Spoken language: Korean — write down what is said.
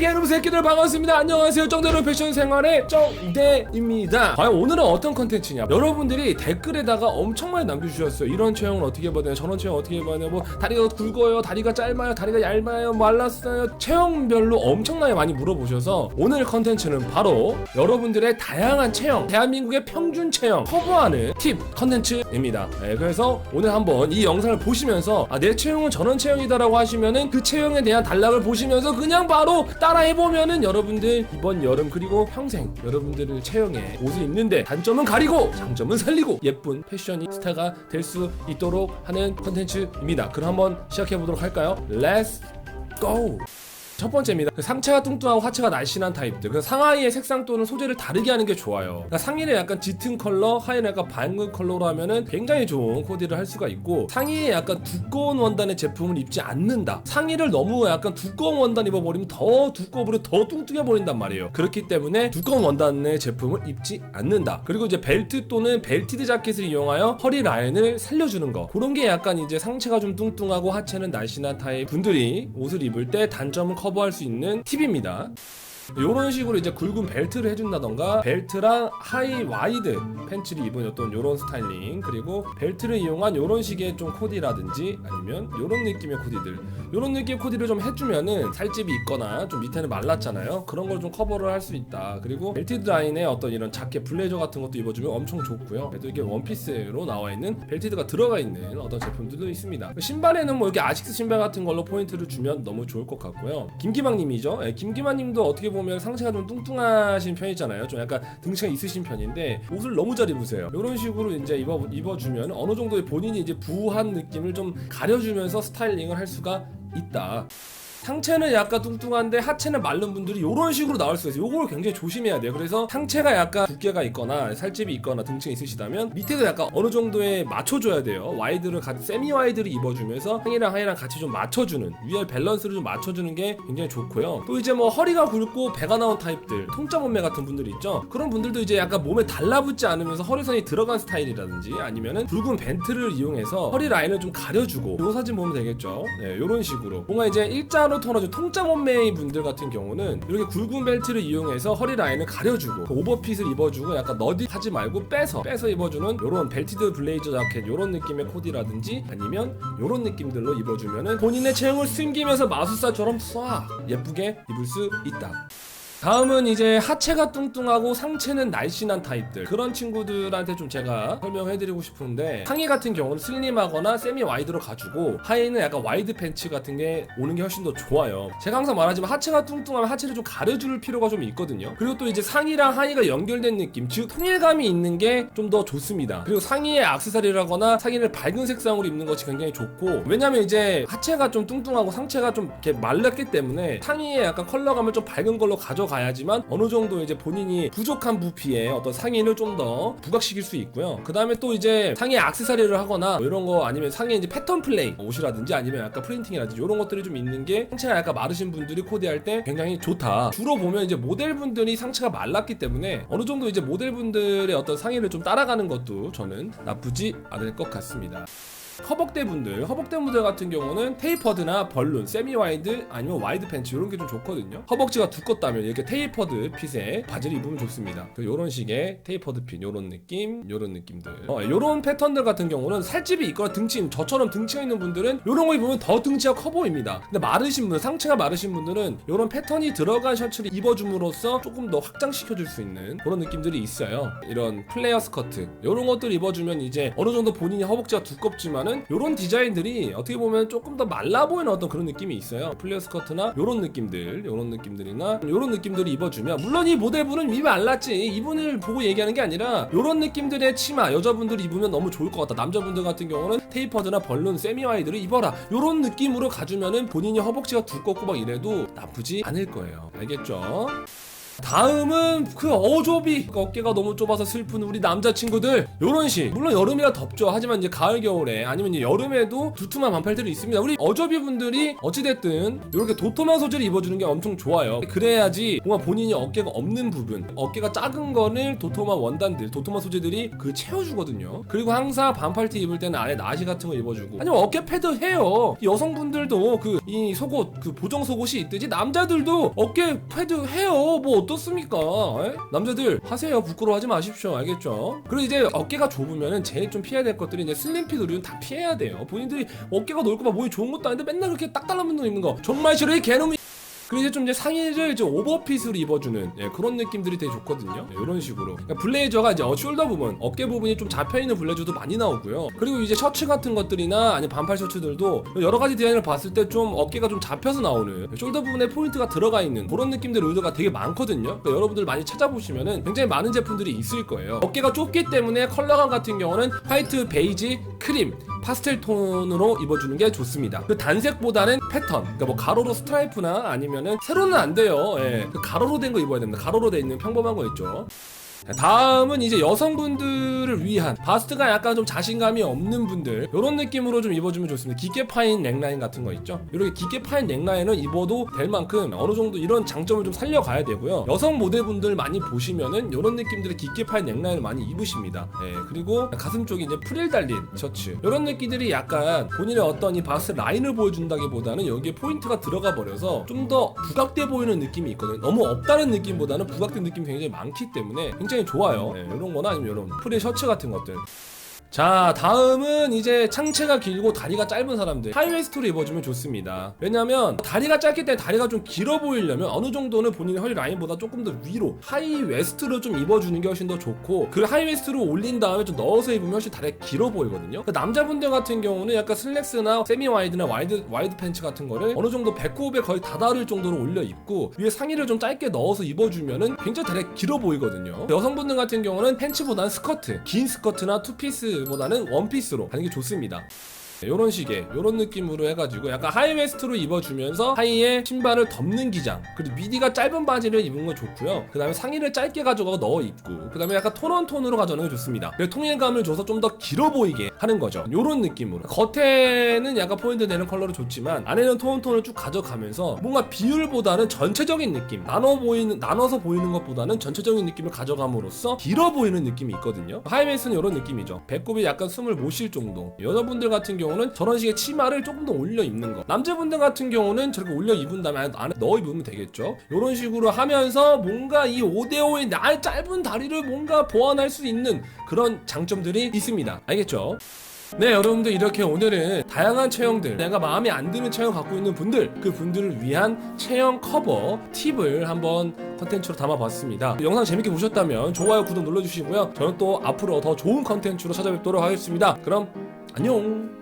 얘기하는 새끼들 반갑습니다. 안녕하세요. 정대로 패션 생활의 정대입니다. 과연 오늘은 어떤 컨텐츠냐? 여러분들이 댓글에다가 엄청 많이 남겨주셨어요. 이런 체형은 어떻게 봐야 되냐? 저런 체형 어떻게 봐야 되냐? 뭐 다리가 굵어요, 다리가 짧아요, 다리가 얇아요, 말랐어요. 체형별로 엄청나게 많이 물어보셔서 오늘 컨텐츠는 바로 여러분들의 다양한 체형, 대한민국의 평균 체형 커버하는 팁 컨텐츠입니다. 네, 그래서 오늘 한번 이 영상을 보시면서 아, 내 체형은 저런 체형이다 라고 하시면은 그 체형에 대한 단락을 보시면서 그냥 바로 따라해보면은 여러분들 이번 여름 그리고 평생 여러분들의 체형에 옷을 입는데 단점은 가리고 장점은 살리고 예쁜 패셔니스타가 될 수 있도록 하는 컨텐츠입니다. 그럼 한번 시작해 보도록 할까요? Let's! 첫 번째입니다. 그 상체가 뚱뚱하고 하체가 날씬한 타입들. 그 상하이의 색상 또는 소재를 다르게 하는 게 좋아요. 그러니까 상의를 약간 짙은 컬러, 하의는 약간 밝은 컬러로 하면은 굉장히 좋은 코디를 할 수가 있고 상의에 약간 두꺼운 원단의 제품을 입지 않는다. 상의를 너무 약간 두꺼운 원단 입어버리면 더 두꺼워버려 더 뚱뚱해 버린단 말이에요. 그렇기 때문에 두꺼운 원단의 제품을 입지 않는다. 그리고 이제 벨트 또는 벨티드 자켓을 이용하여 허리 라인을 살려주는 거. 그런 게 약간 이제 상체가 좀 뚱뚱하고 하체는 날씬한 타입 분들이 옷을 입을 때 단점을 커 버할 수 있는 팁입니다. 이런 식으로 이제 굵은 벨트를 해준다던가 벨트랑 하이 와이드 팬츠를 입은 어떤 이런 스타일링 그리고 벨트를 이용한 이런 식의 좀 코디라든지 아니면 이런 느낌의 코디들. 이런 느낌의 코디를 좀 해주면은 살집이 있거나 좀 밑에는 말랐잖아요. 그런 걸 좀 커버를 할 수 있다. 그리고 벨트 라인에 어떤 이런 자켓 블레이저 같은 것도 입어주면 엄청 좋고요. 그래도 이게 원피스로 나와 있는 벨티드가 들어가 있는 어떤 제품들도 있습니다. 신발에는 뭐 이렇게 아식스 신발 같은 걸로 포인트를 주면 너무 좋을 것 같고요. 김기망님이죠? 예, 김기망님도 어떻게 보면 상체가 좀 뚱뚱하신 편이잖아요 좀 약간 등치가 있으신 편인데 옷을 너무 잘 입으세요 이런 식으로 이제 입어 입어주면 어느 정도의 본인이 이제 부한 느낌을 좀 가려주면서 스타일링을 할 수가 있다. 상체는 약간 뚱뚱한데 하체는 마른 분들이 이런 식으로 나올 수가 있어요. 요걸 굉장히 조심해야 돼요. 그래서 상체가 약간 두께가 있거나 살집이 있거나 등층이 있으시다면 밑에도 약간 어느 정도에 맞춰줘야 돼요. 와이드를 같이 세미 와이드를 입어주면서 상이랑 하이랑 같이 좀 맞춰주는 위에 밸런스를 좀 맞춰주는 게 굉장히 좋고요. 또 이제 뭐 허리가 굵고 배가 나온 타입들 통짜 몸매 같은 분들 있죠. 그런 분들도 이제 약간 몸에 달라붙지 않으면서 허리선이 들어간 스타일이라든지 아니면은 굵은 벤트를 이용해서 허리 라인을 좀 가려주고 요 사진 보면 되겠죠. 네, 요런 식으로 뭔가 이제 일자 로 털어준 통짜 몸매의 분들 같은 경우는 이렇게 굵은 벨트를 이용해서 허리 라인을 가려주고 그 오버핏을 입어주고 약간 너디 하지 말고 빼서 빼서 입어주는 요런 벨티드 블레이저 자켓 요런 느낌의 코디라든지 아니면 요런 느낌들로 입어주면은 본인의 체형을 숨기면서 마술사처럼 쏴 예쁘게 입을 수 있다. 다음은 이제 하체가 뚱뚱하고 상체는 날씬한 타입들. 그런 친구들한테 좀 제가 설명해드리고 싶은데 상의 같은 경우는 슬림하거나 세미 와이드로 가지고 하의는 약간 와이드 팬츠 같은 게 오는 게 훨씬 더 좋아요. 제가 항상 말하지만 하체가 뚱뚱하면 하체를 좀 가려줄 필요가 좀 있거든요. 그리고 또 이제 상의랑 하의가 연결된 느낌 즉 통일감이 있는 게 좀 더 좋습니다. 그리고 상의에 악세사리라거나 상의를 밝은 색상으로 입는 것이 굉장히 좋고 왜냐면 이제 하체가 좀 뚱뚱하고 상체가 좀 이렇게 말랐기 때문에 상의에 약간 컬러감을 좀 밝은 걸로 가져 가야지만 어느 정도 이제 본인이 부족한 부피에 어떤 상의를 좀 더 부각시킬 수 있고요. 그 다음에 또 이제 상의에 악세사리를 하거나 뭐 이런 거 아니면 상의에 이제 패턴 플레이 옷이라든지 아니면 약간 프린팅이라든지 이런 것들이 좀 있는 게 상체가 약간 마르신 분들이 코디할 때 굉장히 좋다. 주로 보면 이제 모델분들이 상체가 말랐기 때문에 어느 정도 이제 모델분들의 어떤 상의를 좀 따라가는 것도 저는 나쁘지 않을 것 같습니다. 허벅대 분들, 허벅대 분들 같은 경우는 테이퍼드나 벌룬, 세미 와이드 아니면 와이드 팬츠 이런 게 좀 좋거든요. 허벅지가 두껍다면 이렇게 테이퍼드 핏의 바지를 입으면 좋습니다. 이런 식의 테이퍼드 핏, 이런 느낌, 이런 느낌들. 어, 이런 패턴들 같은 경우는 살집이 있거나 등치, 저처럼 등치가 있는 분들은 이런 거 입으면 더 등치가 커 보입니다. 근데 마르신 분, 상체가 마르신 분들은 이런 패턴이 들어간 셔츠를 입어줌으로써 조금 더 확장시켜줄 수 있는 그런 느낌들이 있어요. 이런 플레어 스커트, 이런 것들 입어주면 이제 어느 정도 본인이 허벅지가 두껍지만은 이런 디자인들이 어떻게 보면 조금 더 말라 보이는 어떤 그런 느낌이 있어요. 플레어 스커트나 이런 느낌들, 이런 느낌들이나 이런 느낌들을 입어주면 물론 이 모델분은 입이 말랐지 이분을 보고 얘기하는 게 아니라 이런 느낌들의 치마 여자분들이 입으면 너무 좋을 것 같다. 남자분들 같은 경우는 테이퍼드나 벌룬, 세미 와이드를 입어라. 이런 느낌으로 가주면은 본인이 허벅지가 두껍고 막 이래도 나쁘지 않을 거예요. 알겠죠? 다음은 그 어조비 그 어깨가 너무 좁아서 슬픈 우리 남자친구들. 요런 식 물론 여름이라 덥죠. 하지만 이제 가을 겨울에 아니면 이제 여름에도 두툼한 반팔들이 있습니다. 우리 어조비 분들이 어찌됐든 이렇게 도톰한 소재를 입어주는 게 엄청 좋아요. 그래야지 뭔가 본인이 어깨가 없는 부분 어깨가 작은 거를 도톰한 원단들 도톰한 소재들이 그 채워주거든요. 그리고 항상 반팔티 입을 때는 안에 나시 같은 거 입어주고. 아니면 어깨 패드 해요. 이 여성분들도 그 이 속옷 그 보정 속옷이 있듯이 남자들도 어깨 패드 해요. 뭐 어떻습니까? 에? 남자들 하세요. 부끄러워하지 마십시오. 알겠죠? 그리고 이제 어깨가 좁으면은 제일 좀 피해야 될 것들이 이제 슬림핏 의류는 다 피해야 돼요. 본인들이 어깨가 넓고 막 몸이 좋은 것도 아닌데 맨날 그렇게 딱 달라붙는 거 입는 거. 정말 싫어 이 개놈이 그리고 이제 좀 이제 상의를 이제 오버핏으로 입어주는 예, 그런 느낌들이 되게 좋거든요. 예, 이런 식으로. 그러니까 블레이저가 이제 어, 숄더 부분, 어깨 부분이 좀 잡혀 있는 블레이저도 많이 나오고요. 그리고 이제 셔츠 같은 것들이나 아니 반팔 셔츠들도 여러 가지 디자인을 봤을 때 좀 어깨가 좀 잡혀서 나오는 숄더 부분에 포인트가 들어가 있는 그런 느낌들 의도가 되게 많거든요. 그러니까 여러분들 많이 찾아보시면은 굉장히 많은 제품들이 있을 거예요. 어깨가 좁기 때문에 컬러감 같은 경우는 화이트, 베이지, 크림 파스텔 톤으로 입어주는 게 좋습니다. 그 단색보다는 패턴, 그러니까 뭐 가로로 스트라이프나 아니면은 세로는 안 돼요. 예, 그 가로로 된 거 입어야 됩니다. 가로로 돼 있는 평범한 거 있죠. 다음은 이제 여성분들을 위한 바스트가 약간 좀 자신감이 없는 분들 이런 느낌으로 좀 입어주면 좋습니다. 깊게 파인 넥라인 같은 거 있죠? 이렇게 깊게 파인 넥라인은 입어도 될 만큼 어느 정도 이런 장점을 좀 살려가야 되고요. 여성 모델분들 많이 보시면은 이런 느낌들의 깊게 파인 넥라인을 많이 입으십니다. 예, 그리고 가슴 쪽에 이제 프릴 달린 셔츠. 이런 느낌들이 약간 본인의 어떤 이 바스트 라인을 보여준다기보다는 여기에 포인트가 들어가 버려서 좀 더 부각돼 보이는 느낌이 있거든요. 너무 없다는 느낌보다는 부각된 느낌이 굉장히 많기 때문에 굉장히 좋아요. 네, 이런 거나 아니면 이런 프릴 셔츠 같은 것들. 자 다음은 이제 창체가 길고 다리가 짧은 사람들. 하이웨스트로 입어주면 좋습니다. 왜냐면 다리가 짧기 때문에 다리가 좀 길어 보이려면 어느 정도는 본인의 허리 라인보다 조금 더 위로 하이웨스트로 좀 입어주는 게 훨씬 더 좋고 그 하이웨스트로 올린 다음에 좀 넣어서 입으면 훨씬 다리가 길어 보이거든요. 그 남자분들 같은 경우는 약간 슬랙스나 세미 와이드나 와이드 와이드 팬츠 같은 거를 어느 정도 배꼽에 거의 다다를 정도로 올려 입고 위에 상의를 좀 짧게 넣어서 입어주면은 굉장히 다리가 길어 보이거든요. 여성분들 같은 경우는 팬츠보다는 스커트 긴 스커트나 투피스 보다는 원피스로 가는 게 좋습니다 이런 식의 이런 느낌으로 해가지고 약간 하이웨스트로 입어주면서 하이에 신발을 덮는 기장. 그리고 미디가 짧은 바지를 입은 건 좋고요. 그 다음에 상의를 짧게 가져가 넣어 입고 그 다음에 약간 톤온 톤으로 가져오는 게 좋습니다. 그리고 통일감을 줘서 좀 더 길어 보이게 하는 거죠. 이런 느낌으로. 겉에는 약간 포인트 되는 컬러로 좋지만 안에는 톤온 톤을 쭉 가져가면서 뭔가 비율보다는 전체적인 느낌 나눠 보이는 나눠서 보이는 것보다는 전체적인 느낌을 가져감으로써 길어 보이는 느낌이 있거든요. 하이웨스트는 이런 느낌이죠. 배꼽이 약간 숨을 못 쉴 정도. 여자분들 같은 경우 경우는 저런 식의 치마를 조금 더 올려 입는 거. 남자분들 같은 경우는 저렇게 올려 입은 다음에 안에 넣어 입으면 되겠죠. 이런 식으로 하면서 뭔가 이 5대5의 날 짧은 다리를 뭔가 보완할 수 있는 그런 장점들이 있습니다. 알겠죠? 네 여러분들 이렇게 오늘은 다양한 체형들 내가 마음에 안 드는 체형 갖고 있는 분들 그 분들을 위한 체형 커버 팁을 한번 컨텐츠로 담아봤습니다. 영상 재밌게 보셨다면 좋아요 구독 눌러주시고요. 저는 또 앞으로 더 좋은 컨텐츠로 찾아뵙도록 하겠습니다. 그럼 안녕